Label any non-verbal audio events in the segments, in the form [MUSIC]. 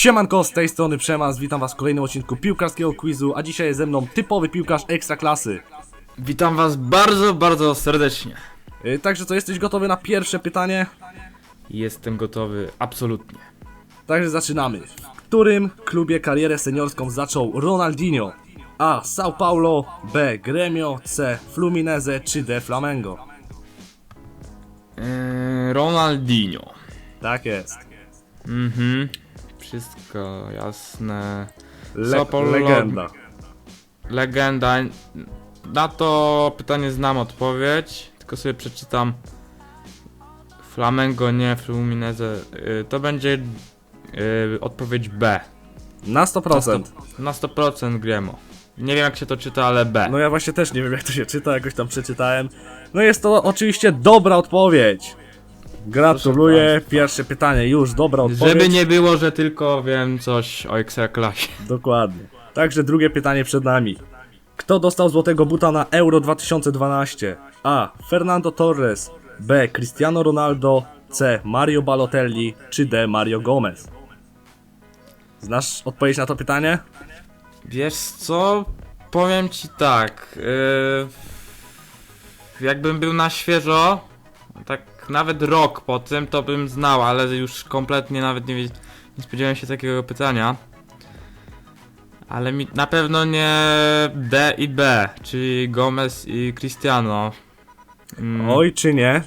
Siemanko, z tej strony Przemas, witam was w kolejnym odcinku piłkarskiego quizu, a dzisiaj jest ze mną typowy piłkarz ekstraklasy. Witam was bardzo, bardzo serdecznie. Yy, Także co, jesteś gotowy na pierwsze pytanie? Jestem gotowy, absolutnie. Także zaczynamy. W którym klubie karierę seniorską zaczął Ronaldinho? A. São Paulo, B. Gremio, C. Fluminense czy D. Flamengo? Eee, Ronaldinho. Tak jest. Mhm. Wszystko jasne. Le legenda. Legenda. Na to pytanie znam odpowiedź, tylko sobie przeczytam. Flamengo, nie Fluminense. Yy, to będzie yy, odpowiedź B. Na 100%. Na 100% Gremo. Nie wiem jak się to czyta, ale B. No ja właśnie też nie wiem jak to się czyta, jakoś tam przeczytałem. No jest to oczywiście dobra odpowiedź. Gratuluję. Pierwsze pytanie już dobra odpowiedź. Żeby nie było, że tylko wiem coś o Ekstraklasie. Dokładnie. Także drugie pytanie przed nami. Kto dostał złotego buta na Euro 2012? A. Fernando Torres. B. Cristiano Ronaldo. C. Mario Balotelli. Czy D. Mario Gomez? Znasz odpowiedź na to pytanie? Wiesz co? Powiem ci tak. Yy, jakbym był na świeżo, tak nawet rok po tym, to bym znał, ale już kompletnie nawet nie, nie spodziewałem się takiego pytania. Ale mi na pewno nie D i B, czyli Gomez i Cristiano. Mm, Oj czy nie?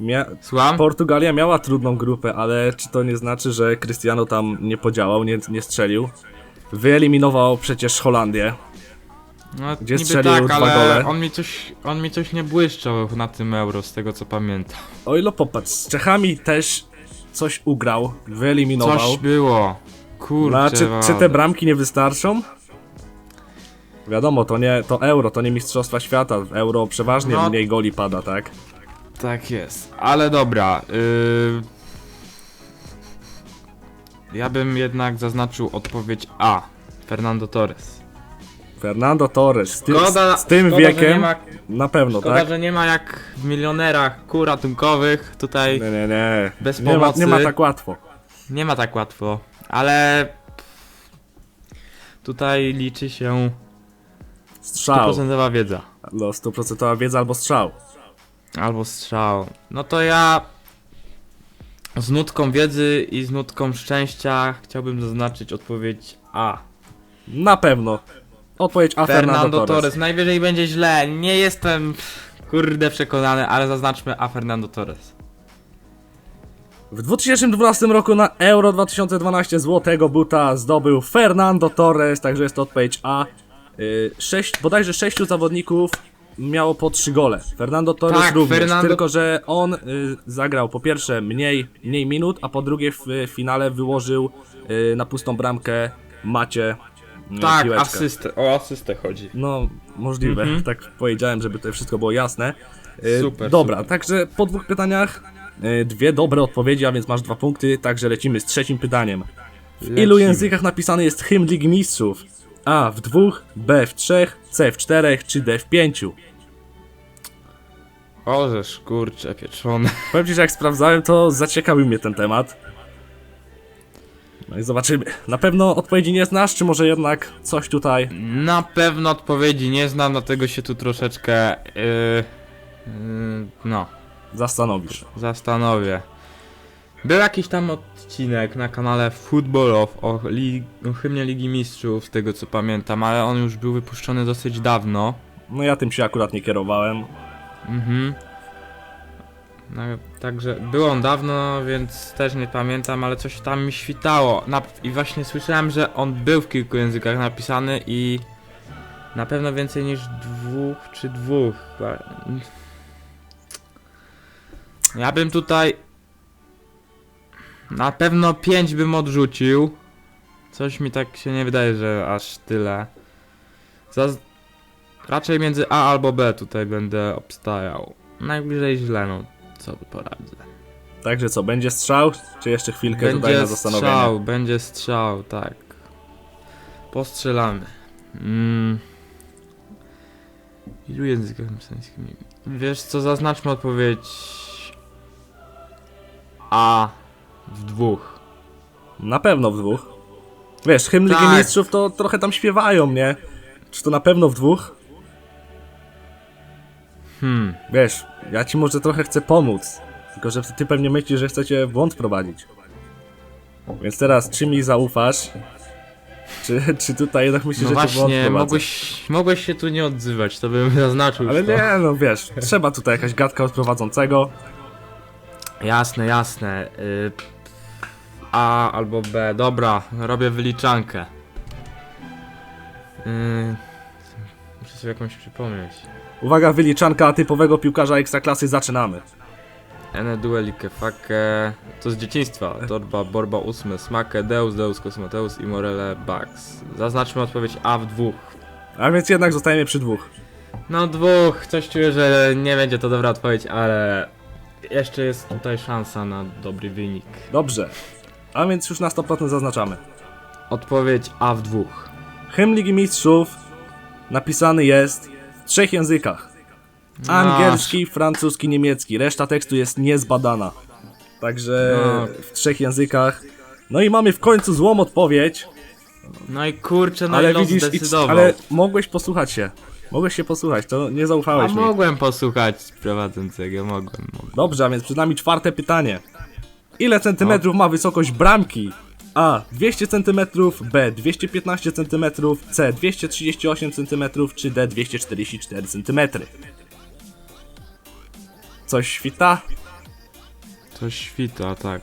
Mia Słucham? Portugalia miała trudną grupę, ale czy to nie znaczy, że Cristiano tam nie podziałał, nie, nie strzelił? Wyeliminował przecież Holandię. No, gdzie niby strzelił tak, dwa ale gole. On mi, coś, on mi coś nie błyszczał na tym euro, z tego co pamiętam. O ile popatrz, z Czechami też coś ugrał, wyeliminował. Coś było. Kurczę, a czy, czy te bramki nie wystarczą? Wiadomo, to nie to euro, to nie mistrzostwa świata. W euro przeważnie No. mniej goli pada, tak? Tak jest. Ale dobra. Yy... Ja bym jednak zaznaczył odpowiedź A. Fernando Torres. Fernando Torres z tym, Szkoda- z tym szkoda, że wiekiem ma- na pewno, Szkoda, tak? że nie ma jak w milionerach kół ratunkowych. Tutaj Nie, nie, nie. Bez nie, ma, nie ma tak łatwo. nie ma tak łatwo. Ale... Tutaj liczy się Strzał. 100% wiedza. No, stuprocentowa wiedza albo strzał. Albo strzał. No to ja z nutką wiedzy i z nutką szczęścia chciałbym zaznaczyć odpowiedź A. Na pewno. Odpowiedź A. Fernando, Torres. Najwyżej będzie źle. Nie jestem kurde przekonany, ale zaznaczmy A Fernando Torres. W 2012 roku na Euro 2012 złotego buta zdobył Fernando Torres, także jest to odpowiedź A. Y, sześć, bodajże sześciu zawodników miało po trzy gole. Fernando Torres Tak, również, Fernando- tylko że on y, zagrał po pierwsze mniej, mniej minut, a po drugie w y, finale wyłożył y, na pustą bramkę Macie Tak, piłeczkę. asystę. O asystę chodzi. No, możliwe, Mhm. tak powiedziałem, żeby to wszystko było jasne. Y, Super, Dobra, super. także po dwóch pytaniach y, dwie dobre odpowiedzi, a więc masz dwa punkty, także lecimy z trzecim pytaniem. W ilu Lecimy. językach napisany jest hymn Ligi Mistrzów? A w dwóch, B w trzech, C w czterech, czy D w pięciu? Orzesz, kurcze, pieczone. Powiem ci, że jak sprawdzałem, to zaciekawił mnie ten temat. No i zobaczymy. Na pewno odpowiedzi nie znasz, czy może jednak coś tutaj Na pewno odpowiedzi nie znam, dlatego się tu troszeczkę yy, yy, no, zastanowisz. zastanowię. Był jakiś tam odcinek na kanale Football Off o, o hymnie Ligi Mistrzów, z tego co pamiętam, ale on już był wypuszczony dosyć dawno. No ja tym się akurat nie kierowałem. Mhm. No, także był on dawno, więc też nie pamiętam, ale coś tam mi świtało. I właśnie słyszałem, że on był w kilku językach napisany i na pewno więcej niż dwóch czy dwóch. Ja bym tutaj na pewno pięć bym odrzucił. Coś mi tak się nie wydaje, że aż tyle. Zaz Raczej między A albo B tutaj będę obstajał. Najbliżej źle, no co tu poradzę. Także co, będzie strzał, czy jeszcze chwilkę tutaj na Będzie zastanowienie? strzał, będzie strzał, tak. Postrzelamy. Mm. Ilu językach napisaliśmy? Wiesz co, zaznaczmy odpowiedź A w dwóch. Na pewno w dwóch. Wiesz, hymn Ligi Tak. Mistrzów to trochę tam śpiewają, nie? Czy to na pewno w dwóch? Hmm. Wiesz, ja ci może trochę chcę pomóc. Tylko, że ty pewnie myślisz, że chcecie w błąd prowadzić. Więc teraz, czy mi zaufasz? Czy, czy tutaj jednak myślisz, No że cię w błąd właśnie, prowadzę? mogłeś, mogłeś się tu nie odzywać, to bym [LAUGHS] zaznaczył Ale to. nie, no wiesz, trzeba tutaj jakaś gadka od prowadzącego. Jasne, jasne. Y, A albo B. Dobra, robię wyliczankę. Y, muszę sobie jakąś przypomnieć. Uwaga, wyliczanka typowego piłkarza ekstraklasy, zaczynamy. Ene duelike fake. To z dzieciństwa. Torba, Borba, ósme, Smake, Deus, Deus, Kosmoteus i Morele, Bugs. Zaznaczmy odpowiedź A w dwóch. A więc jednak zostajemy przy dwóch. No dwóch, coś czuję, że nie będzie to dobra odpowiedź, ale jeszcze jest tutaj szansa na dobry wynik. Dobrze. A więc już na 100% zaznaczamy. Odpowiedź A w dwóch. Hymn Ligi Mistrzów napisany jest trzech językach. Angielski, francuski, niemiecki. Reszta tekstu jest niezbadana. Także No. w trzech językach. No i mamy w końcu złą odpowiedź, No i kurczę, no ale i los widzisz, i, zdecydował. ale mogłeś posłuchać się. Mogłeś się posłuchać, to nie A zaufałeś mi. mogłem posłuchać prowadzącego, mogłem, mogłem. Dobrze, a więc przed nami czwarte pytanie. Ile centymetrów ma wysokość bramki? A. 200 cm, B. 215 cm, C. 238 cm, czy D. 244 cm? Coś świta? To świta, tak.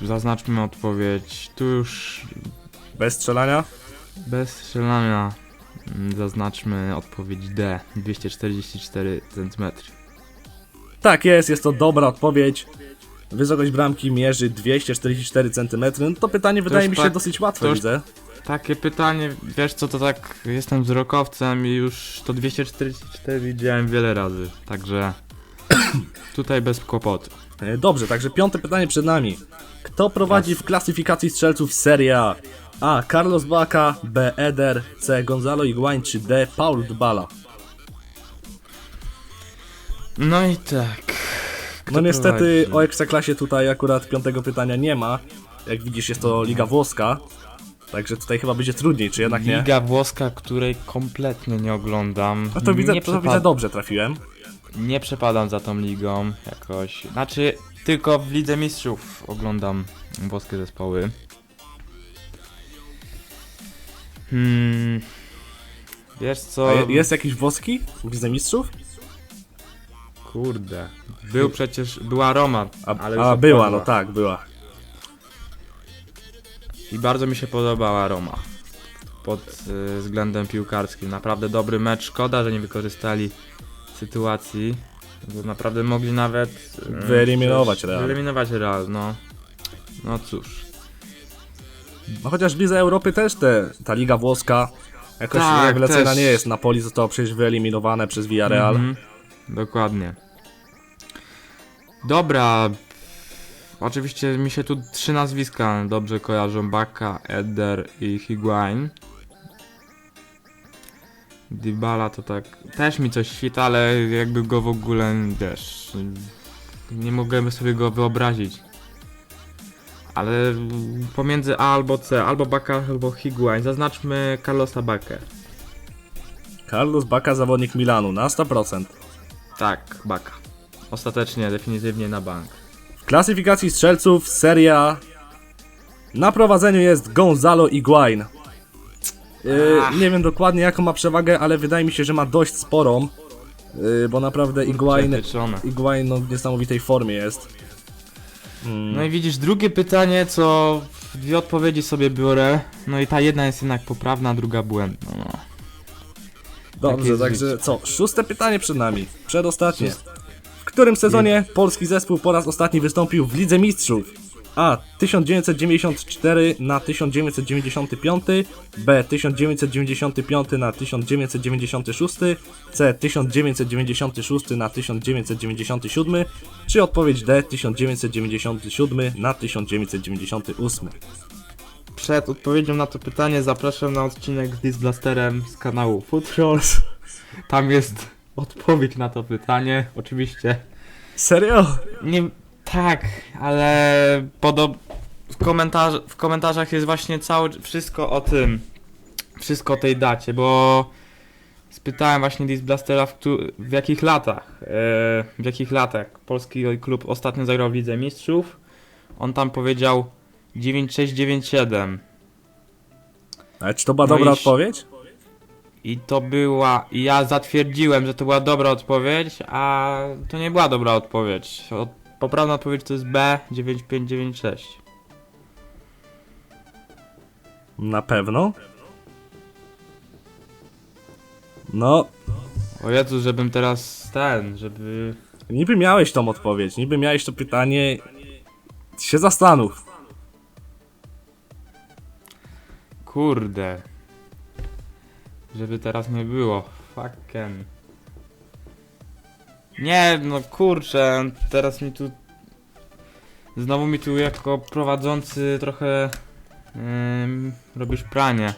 Yy, zaznaczmy odpowiedź. Tu już Bez strzelania? bez strzelania. mm, Zaznaczmy odpowiedź D. 244 cm. Tak jest, jest to dobra odpowiedź. Wysokość bramki mierzy 244 cm. No to pytanie wydaje już mi się tak- dosyć to łatwe, widzę. Takie pytanie, wiesz co, to tak, jestem wzrokowcem i już to 244 widziałem wiele razy, także [COUGHS] tutaj bez kłopotu. E, Dobrze, także piąte pytanie przed nami. Kto prowadzi w klasyfikacji strzelców Serie A? A. Carlos Bacca, B. Eder, C. Gonzalo Higuain, czy D. Paul Dybala? No i tak. No niestety prowadzi? o Ekstraklasie tutaj akurat piątego pytania nie ma. Jak widzisz jest to Liga Włoska. Także tutaj chyba będzie trudniej, czy jednak nie? Liga włoska, której kompletnie nie oglądam. No to widzę, nie, to widzę dobrze trafiłem. nie przepadam za tą ligą jakoś. Znaczy, tylko w Lidze Mistrzów oglądam włoskie zespoły. Hmm. Wiesz co? A je- jest jakiś włoski w Lidze Mistrzów? Kurde. Był przecież, była Roma, A, ale a była, odpadła. no tak, była. I bardzo mi się podobała Roma. Pod y, względem piłkarskim. Naprawdę dobry mecz. Szkoda, że nie wykorzystali sytuacji. Bo naprawdę mogli nawet. y, Wyeliminować Real. Wyeliminować Real, no. No cóż. No chociaż w Lidze Europy też te, ta Liga Włoska jakoś Tak, rewelacyjna też. nie jest. Napoli zostało przecież wyeliminowane przez Villarreal. Mhm, dokładnie. Dobra. Oczywiście mi się tu trzy nazwiska dobrze kojarzą. Baka, Eder i Higuain. Dybala to tak też mi coś świta, ale jakby go w ogóle, wiesz, nie mogłem sobie go wyobrazić. Ale pomiędzy A albo C, albo Baka, albo Higuain, zaznaczmy Carlosa Bakę. Carlos Bacca, zawodnik Milanu, na 100%. Tak, Baka. Ostatecznie, definitywnie na bank. W klasyfikacji strzelców Serie A na prowadzeniu jest Gonzalo Higuain. Yy, nie wiem dokładnie jaką ma przewagę, ale wydaje mi się, że ma dość sporą. Yy, bo naprawdę Higuain, Przepieczone. Higuain no, w niesamowitej formie jest. Mm, No i widzisz, drugie pytanie, co dwie odpowiedzi sobie biorę. No i ta jedna jest jednak poprawna, a druga błędna. No. Dobrze, także co? Szóste pytanie przed nami. Przedostatnie. W którym sezonie polski zespół po raz ostatni wystąpił w Lidze Mistrzów? A. 1994 na 1995, B. 1995 na 1996, C. 1996 na 1997, czy odpowiedź D. 1997 na 1998. Przed odpowiedzią na to pytanie zapraszam na odcinek z Disblasterem z kanału Trolls. Tam jest odpowiedź na to pytanie. Oczywiście Serio? nie. Tak, ale podob. w, komentarz, w komentarzach jest właśnie całe wszystko o tym. Wszystko o tej dacie, bo spytałem właśnie Disblastera w, któ- w jakich latach, e, w jakich latach polski klub ostatnio zagrał w Lidze Mistrzów. On tam powiedział 9697 Ale czy to była No dobra i- odpowiedź? I to była, i ja zatwierdziłem, że to była dobra odpowiedź, a to nie była dobra odpowiedź. Od, poprawna odpowiedź to jest B 9596. Na pewno. No, O Jezu, żebym teraz ten, żeby... niby miałeś tą odpowiedź, niby miałeś to pytanie. Się zastanów. Kurde. Żeby teraz nie było. Fucking. Nie, no kurczę, teraz mi tu... Znowu mi tu jako prowadzący trochę... ym, robisz pranie.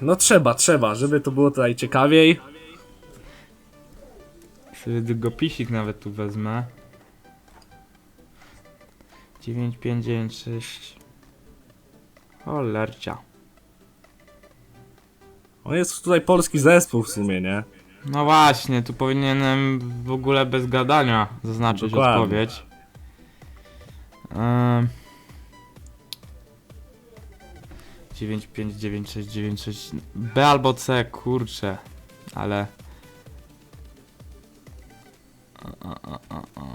No trzeba, trzeba, żeby to było tutaj ciekawiej. Sobie długopisik nawet tu wezmę. 9596 Cholercia. On jest tutaj polski zespół w sumie, nie? No właśnie, tu powinienem w ogóle bez gadania zaznaczyć Dokładnie. odpowiedź. Um, 9599696 B albo C, kurczę, ale... O, o, o, o.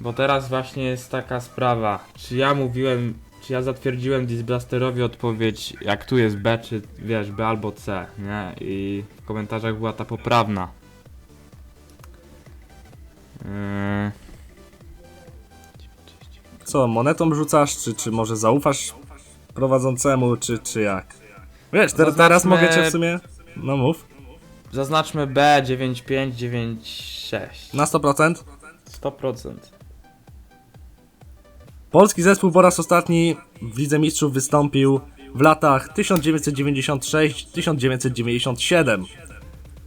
Bo teraz właśnie jest taka sprawa, czy ja mówiłem, czy ja zatwierdziłem Disblasterowi odpowiedź, jak tu jest B, czy wiesz, B albo C, nie? I w komentarzach była ta poprawna. Yy... Co, monetą rzucasz, czy, czy może zaufasz prowadzącemu, czy, czy jak? Wiesz, te, teraz Zaznaczmy- mogę cię w sumie... No mów. Zaznaczmy B9596. Na 100%? 100%. Polski zespół po raz ostatni w Lidze Mistrzów wystąpił w latach 1996-1997.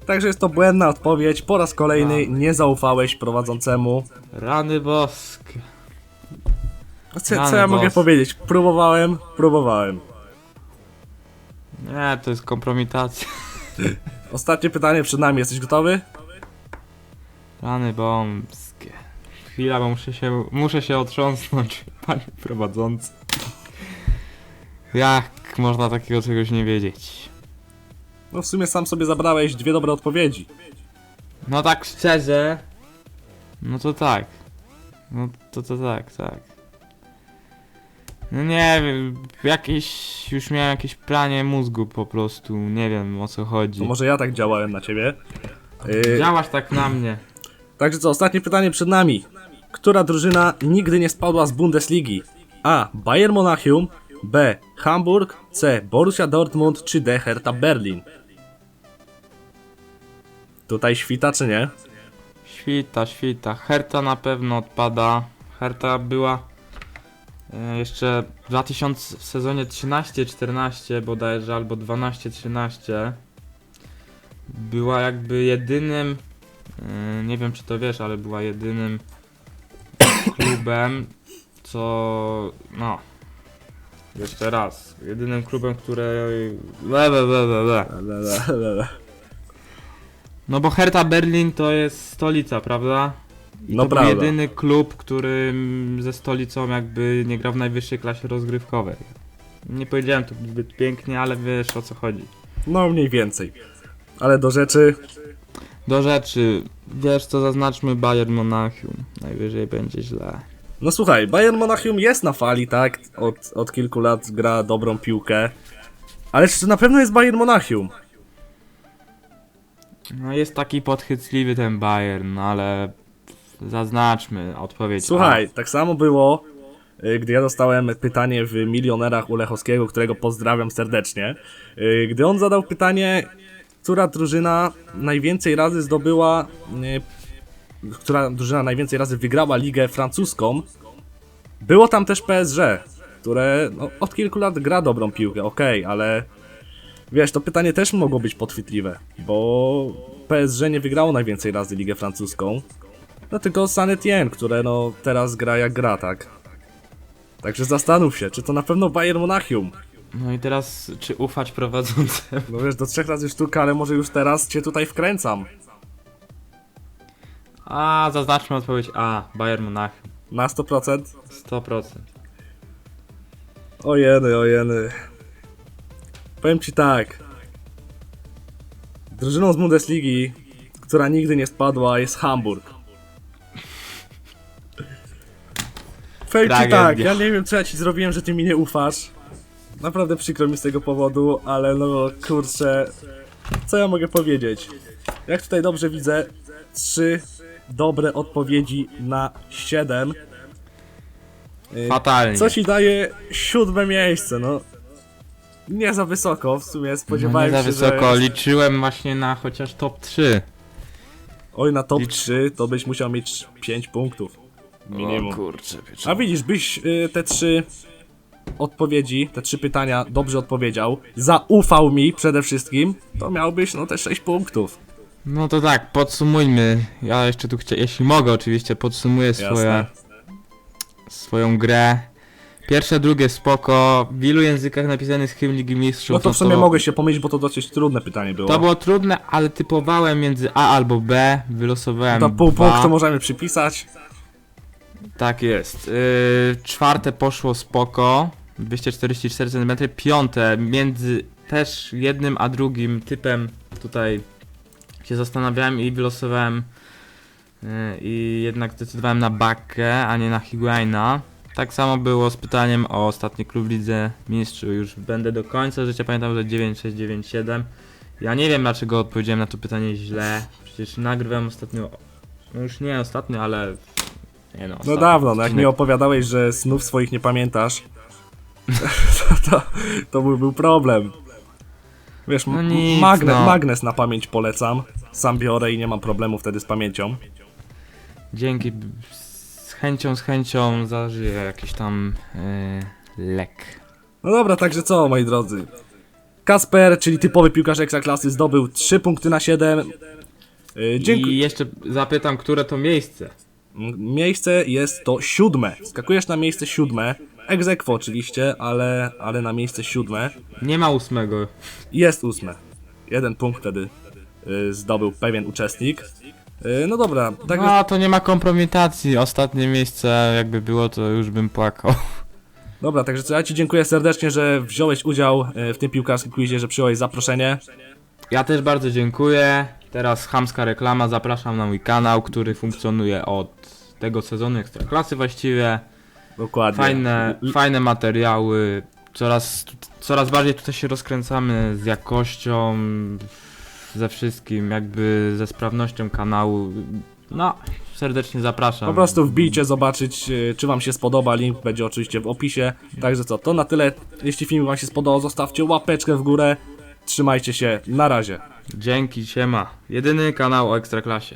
Także jest to błędna odpowiedź. Po raz kolejny nie zaufałeś prowadzącemu. Rany boskie. Co, Rany co ja mogę powiedzieć? Próbowałem, próbowałem. Nie, to jest kompromitacja. Ostatnie pytanie przed nami. Jesteś gotowy? Rany bombskie. Chwila, bo muszę się, muszę się otrząsnąć, [LAUGHS] panie prowadzący. Jak można takiego czegoś nie wiedzieć? No w sumie sam sobie zabrałeś dwie dobre odpowiedzi. No tak szczerze, no to tak. No to to tak, tak. No nie wiem, jakieś, już miałem jakieś pranie mózgu po prostu, nie wiem o co chodzi. To może ja tak działałem na ciebie. Yy, Działasz tak na mnie. Także co, ostatnie pytanie przed nami. Która drużyna nigdy nie spadła z Bundesligi? A. Bayern Monachium B. Hamburg C. Borussia Dortmund czy D. Hertha Berlin? Tutaj świta czy nie? Świta, świta. Herta na pewno odpada. Herta była e, jeszcze w 2000 w sezonie 13-14 bodajże, albo 12-13 była jakby jedynym nie wiem czy to wiesz, ale była jedynym [COUGHS] klubem co no jeszcze raz, jedynym klubem, które le, le, le, le, le. No bo Hertha Berlin to jest stolica, prawda? I No to prawda. był jedyny klub, który ze stolicą jakby nie grał w najwyższej klasie rozgrywkowej. Nie powiedziałem to zbyt pięknie, ale wiesz o co chodzi. No mniej więcej. Ale do rzeczy. Do rzeczy, wiesz co, zaznaczmy Bayern Monachium. Najwyżej będzie źle. No słuchaj, Bayern Monachium jest na fali, tak? Od, od kilku lat gra dobrą piłkę. Ale czy to na pewno jest Bayern Monachium? No jest taki podchwytliwy ten Bayern, no ale zaznaczmy odpowiedź. Słuchaj, tak samo było, y, gdy ja dostałem pytanie w Milionerach u Lechowskiego, którego pozdrawiam serdecznie. Y, Gdy on zadał pytanie, która drużyna najwięcej razy zdobyła, która drużyna najwięcej razy wygrała ligę francuską, było tam też PSG, które no, od kilku lat gra dobrą piłkę, okej, ale wiesz, to pytanie też mogło być podchwytliwe, bo PSG nie wygrało najwięcej razy ligę francuską, no tylko San Etienne, które no teraz gra jak gra, tak? Także zastanów się, czy to na pewno Bayern Monachium. No i teraz, czy ufać prowadzącemu? No wiesz, do trzech razy sztuka, ale może już teraz cię tutaj wkręcam. A, zaznaczmy odpowiedź A. Bayern Monachium. Na 100%. 100%. Ojeny, ojeny. Powiem ci tak. Drużyną z Bundesligi, która nigdy nie spadła, jest Hamburg. Powiem ci Tragedia. tak, ja nie wiem co ja ci zrobiłem, że ty mi nie ufasz. Naprawdę przykro mi z tego powodu, ale no kurczę, co ja mogę powiedzieć? Jak tutaj dobrze widzę, trzy dobre odpowiedzi na siedem. Y, Fatalnie. co ci daje siódme miejsce, no. Nie za wysoko, w sumie no spodziewałem nie za się, wysoko, że... liczyłem właśnie na chociaż top 3. Oj, na top Licz- 3 to byś musiał mieć 5 punktów. Minimum. kurczę, A widzisz, byś y, te trzy odpowiedzi, te trzy pytania dobrze odpowiedział, zaufał mi przede wszystkim, to miałbyś no te 6 punktów. No to tak, podsumujmy. Ja jeszcze tu chciałem, jeśli mogę oczywiście, podsumuję swoje, swoją grę. Pierwsze, drugie spoko. W ilu językach napisany jest hymn Ligi Mistrzów? No to w sumie mogę się pomylić, bo to dosyć trudne pytanie było. To było trudne, ale typowałem między A albo B. Wylosowałem To pół dwa. punktu możemy przypisać. Tak jest. Yy, czwarte poszło spoko. 244 cm. Piąte między też jednym a drugim typem tutaj się zastanawiałem i wylosowałem yy, i jednak zdecydowałem na Bakę, a nie na Higuaina. Tak samo było z pytaniem o ostatni klub w Lidze Mistrzów. Już będę do końca życia pamiętam, że 9697. Ja nie wiem dlaczego odpowiedziałem na to pytanie źle. Przecież nagrywam ostatnio. No już nie ostatnio, ale. Nie no. No dawno, no jak odcinek. mi opowiadałeś, że snów swoich nie pamiętasz, [LAUGHS] to, to, to był, był problem. Wiesz, No nic, magne, no. magnes na pamięć polecam. Sam biorę i nie mam problemu wtedy z pamięcią. Dzięki. Z chęcią, z chęcią zażyję jakiś tam yy, lek. No dobra, także co, moi drodzy. Kasper, czyli typowy piłkarz ekstraklasy, zdobył 3 punkty na 7. Yy, dziękuję. I jeszcze zapytam, które to miejsce. Miejsce jest to siódme. Skakujesz na miejsce siódme. Egzekwo oczywiście, ale, ale na miejsce siódme. Nie ma ósmego. Jest ósme. Jeden punkt wtedy y, zdobył pewien uczestnik. Y, no dobra, także No to nie ma kompromitacji. Ostatnie miejsce, jakby było, to już bym płakał. dobra, także co, ja ci dziękuję serdecznie, że wziąłeś udział y, w tym piłkarskim quizie, że przyjąłeś zaproszenie. Ja też bardzo dziękuję. Teraz chamska reklama. Zapraszam na mój kanał, który funkcjonuje od tego sezonu ekstraklasy właściwie. Dokładnie. Fajne, fajne materiały. Coraz, coraz bardziej tutaj się rozkręcamy z jakością, ze wszystkim, jakby ze sprawnością kanału. No, serdecznie zapraszam. Po prostu wbijcie, zobaczyć, y, czy wam się spodoba. Link będzie oczywiście w opisie. Także co, to na tyle. Jeśli film wam się spodobał, zostawcie łapeczkę w górę. Trzymajcie się, na razie. Dzięki, siema. Jedyny kanał o Ekstraklasie.